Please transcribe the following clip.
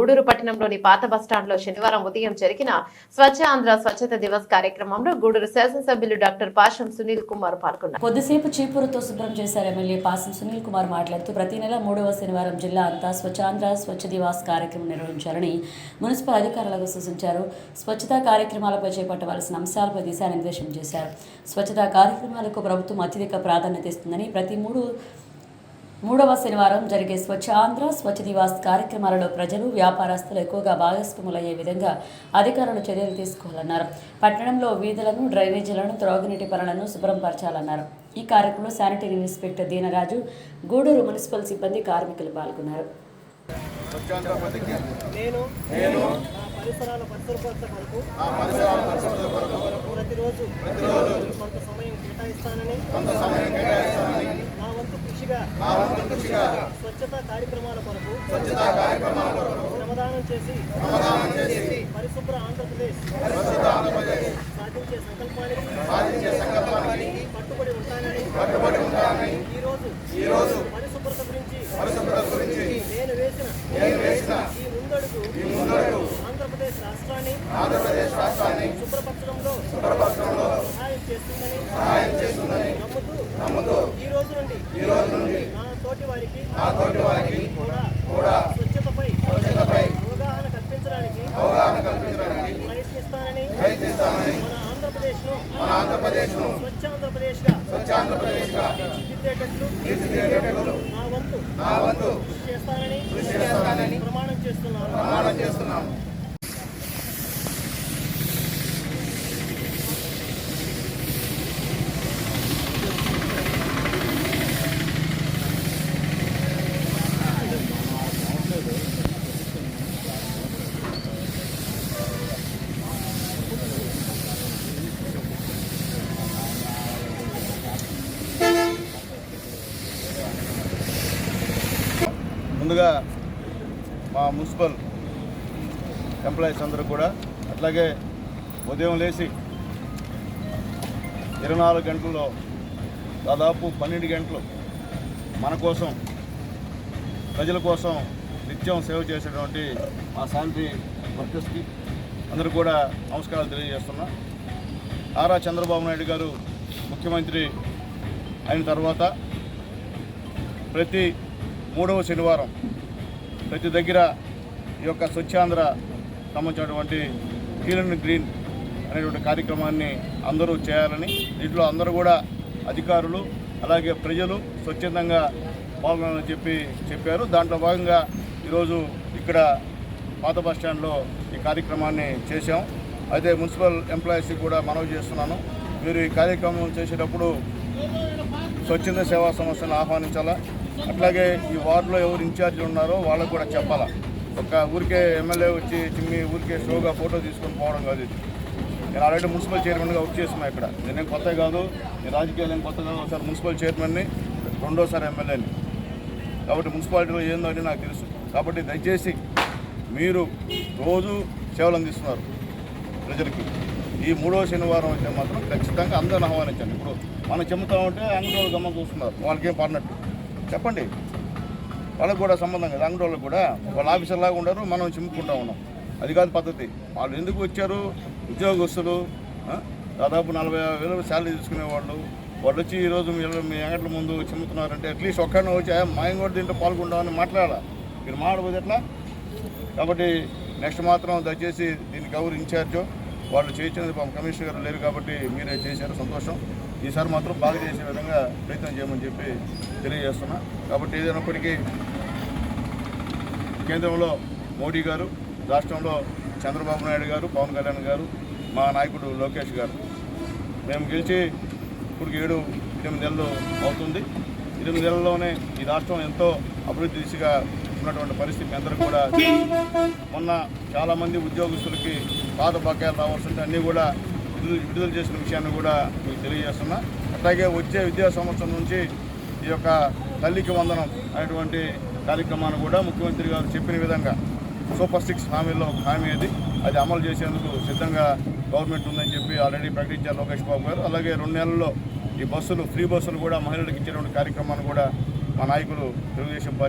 గూడూరు పట్టణంలోని పాత బస్టాండ్లో శనివారం ఉదయం జరిగిన స్వచ్ఛ ఆంధ్ర స్వచ్ఛత దివస్ కార్యక్రమంలో గూడూరు శాసనసభ్యులు డాక్టర్ పాషం సునీల్ కుమార్ పాల్గొన్నారు. కొద్దిసేపు చీపురుతో శుభ్రం చేశారు ఎమ్మెల్యే పాసం సునీల్ కుమార్ మాట్లాడుతూ ప్రతి నెల మూడవ శనివారం జిల్లా అంతా స్వచ్ఛాంధ్ర స్వచ్ఛ దివాస్ కార్యక్రమం నిర్వహించాలని మున్సిపల్ అధికారులకు సూచించారు. స్వచ్ఛతా కార్యక్రమాలపై చేపట్టవలసిన అంశాలపై దిశానిర్దేశం చేశారు. స్వచ్ఛతా కార్యక్రమాలకు ప్రభుత్వం అత్యధిక ప్రాధాన్యత ఇస్తుందని ప్రతి మూడు మూడవ శనివారం జరిగే స్వచ్ఛ ఆంధ్ర స్వచ్ఛ దివాస్ కార్యక్రమాలలో ప్రజలు వ్యాపారస్తులు ఎక్కువగా భాగస్వాములయ్యే విధంగా అధికారులు చర్యలు తీసుకోవాలన్నారు. పట్టణంలో వీధులను డ్రైనేజీలను త్రాగునీటి పనులను శుభ్రం పరచాలన్నారు. ఈ కార్యక్రమంలో sanitary inspector Deenaraju Gudur municipal సిబ్బంది కార్మికులు పాల్గొన్నారు. నేను నేను పరిసరాల పరిశుభ్రత ప్రతిరోజు ప్రతిరోజు కొంత సమయం కేటాయిస్తానని కొంత సమయం కేటాయిస్తానని నా వంతు కృషిగా నా వంతు కృషిగా స్వచ్ఛతా కార్యక్రమాల కొరకు శ్రమదానం చేసి పరిశుభ్ర ఆంధ్రప్రదేశ్ సాధించే సంకల్పానికి కట్టుబడి ఉంటానని ఈ రోజు పరిశుభ్రత గురించి నేను వేసిన నేను వేసిన ఈ ముందడుగు ఈ ముందడుగు ఆంధ్రప్రదేశ్ రాష్ట్రాన్ని ఆంధ్రప్రదేశ్ రాష్ట్రాన్ని శుభ్రపరచడంలో శుభ్రపరచడంలో సహాయం చేస్తుందని సహాయం చేస్తుందని నమ్ముతూ నమ్ముతూ ఈ రోజు నుండి ఈ రోజు నుండి నా తోటి వారికి నా తోటి వారికి కూడా స్వచ్ఛతపై స్వచ్ఛతపై అవగాహన కల్పించడానికి అవగాహన కల్పించడానికి ప్రయత్నిస్తానని మన ఆంధ్రప్రదేశ్ మన ఆంధ్రప్రదేశ్ను స్వచ్ఛ ఆంధ్రప్రదేశ్ స్వచ్ఛ ఆంధ్రప్రదేశ్గా తీర్చిదిద్దేటట్లు తీర్చిదిద్దేటట్లు నా వంతు నా వంతు కృషి చేస్తానని కృషి చేస్తానని ప్రమాణం చేస్తున్నాను ప్రమాణం చేస్తున్నాను ముందుగా మా మున్సిపల్ ఎంప్లాయీస్ అందరూ కూడా అట్లాగే ఉదయం లేచి ఇరవై నాలుగు గంటల్లో దాదాపు పన్నెండు గంటలు మన కోసం ప్రజల కోసం నిత్యం సేవ చేసేటువంటి మా శాంతి వర్కర్స్కి అందరూ కూడా నమస్కారాలు తెలియజేస్తున్నా. ఆరా చంద్రబాబు నాయుడు గారు ముఖ్యమంత్రి అయిన తర్వాత ప్రతి మూడవ శనివారం ప్రతి దగ్గర ఈ యొక్క స్వచ్ఛాంధ్ర సంబంధించినటువంటి క్లీన్ అండ్ గ్రీన్ అనేటువంటి కార్యక్రమాన్ని అందరూ చేయాలని దీంట్లో అందరూ కూడా అధికారులు అలాగే ప్రజలు స్వచ్ఛందంగా పాల్గొనాలని చెప్పి చెప్పారు. దాంట్లో భాగంగా ఈరోజు ఇక్కడ పాత బస్ స్టాండ్లో ఈ కార్యక్రమాన్ని చేశాం. అయితే మున్సిపల్ ఎంప్లాయీస్కి కూడా మనవి చేస్తున్నాను. మీరు ఈ కార్యక్రమం చేసేటప్పుడు స్వచ్ఛంద సేవా సంస్థను ఆహ్వానించాలా? అట్లాగే ఈ వార్డులో ఎవరు ఇన్ఛార్జీలు ఉన్నారో వాళ్ళకు కూడా చెప్పాలా. ఒక ఊరికే ఎమ్మెల్యే వచ్చి చిమ్మి ఊరికే షోగా ఫోటో తీసుకొని పోవడం కాదు నేను ఆల్రెడీ మున్సిపల్ చైర్మన్గా వర్క్ చేస్తున్నా ఇక్కడ. నేనేం కొత్త కాదు నేను రాజకీయాలు ఏం కొత్త కాదు. ఒకసారి మున్సిపల్ చైర్మన్ని రెండోసారి ఎమ్మెల్యేని. కాబట్టి మున్సిపాలిటీలో ఏందో అని నాకు తెలుసు. కాబట్టి దయచేసి మీరు రోజు సేవలు అందిస్తున్నారు ప్రజలకి. ఈ మూడో శనివారం అయితే మాత్రం ఖచ్చితంగా అందరిని ఆహ్వానించండి. ఇప్పుడు మనం చెమ్ముతా ఉంటే గమ్మ చూస్తున్నారు వాళ్ళకేం పడినట్టు. చెప్పండి. వాళ్ళకు కూడా సంబంధం కదా అంగడోళ్ళకి కూడా. వాళ్ళ ఆఫీసర్ లాగా ఉండరు మనం చిమ్ముకుంటా ఉన్నాం. అది కాదు పద్ధతి. వాళ్ళు ఎందుకు వచ్చారు? ఉద్యోగస్తులు దాదాపు నలభై వేలు శాలరీ తీసుకునేవాళ్ళు వాళ్ళు. వచ్చి ఈరోజు మీరు మీ అంగట్ల ముందు చిమ్ముతున్నారంటే అట్లీస్ట్ ఒక్కడిని వచ్చి "ఆ, మాయం కూడా దీంట్లో పాల్గొంటామని మాట్లాడాలి? మీరు మాట్లాడబోదు ఎట్లా? కాబట్టి నెక్స్ట్ మాత్రం దయచేసి దీనికి ఎవరు ఇన్ఛార్జో వాళ్ళు చేయించినది పాపం కమిషనర్ గారు లేరు కాబట్టి మీరే చేశారు సంతోషం. ఈసారి మాత్రం బాగా చేసే విధంగా ప్రయత్నం చేయమని చెప్పి తెలియజేస్తున్నా. కాబట్టి ఏదైనప్పటికీ కేంద్రంలో మోడీ గారు రాష్ట్రంలో చంద్రబాబు నాయుడు గారు పవన్ కళ్యాణ్ గారు మా నాయకుడు లోకేష్ గారు. మేము గెలిచి ఇప్పుడు ఏడు ఎనిమిది నెలలు అవుతుంది. ఎనిమిది నెలల్లోనే ఈ రాష్ట్రం ఎంతో అభివృద్ధి దిశగా ఉన్నటువంటి పరిస్థితి అందరూ కూడా. మొన్న చాలామంది ఉద్యోగస్తులకి పాత బకాయిలు రావాల్సింటే అన్నీ కూడా విడుదల విడుదల చేసిన విషయాన్ని కూడా మీకు తెలియజేస్తున్నా. అట్లాగే వచ్చే విద్యా సంవత్సరం నుంచి ఈ యొక్క తల్లికి వందనం అనేటువంటి కార్యక్రమాన్ని కూడా ముఖ్యమంత్రి గారు చెప్పిన విధంగా సూపర్ సిక్స్ హామీల్లో హామీ అది. అది అమలు చేసేందుకు సిద్ధంగా గవర్నమెంట్ ఉందని చెప్పి ఆల్రెడీ ప్రకటించారు లోకేష్ బాబు గారు. అలాగే రెండు నెలల్లో ఈ బస్సులు ఫ్రీ బస్సులు కూడా మహిళలకు ఇచ్చేటువంటి కార్యక్రమాన్ని కూడా మా నాయకులు తెలుగుదేశం పార్టీ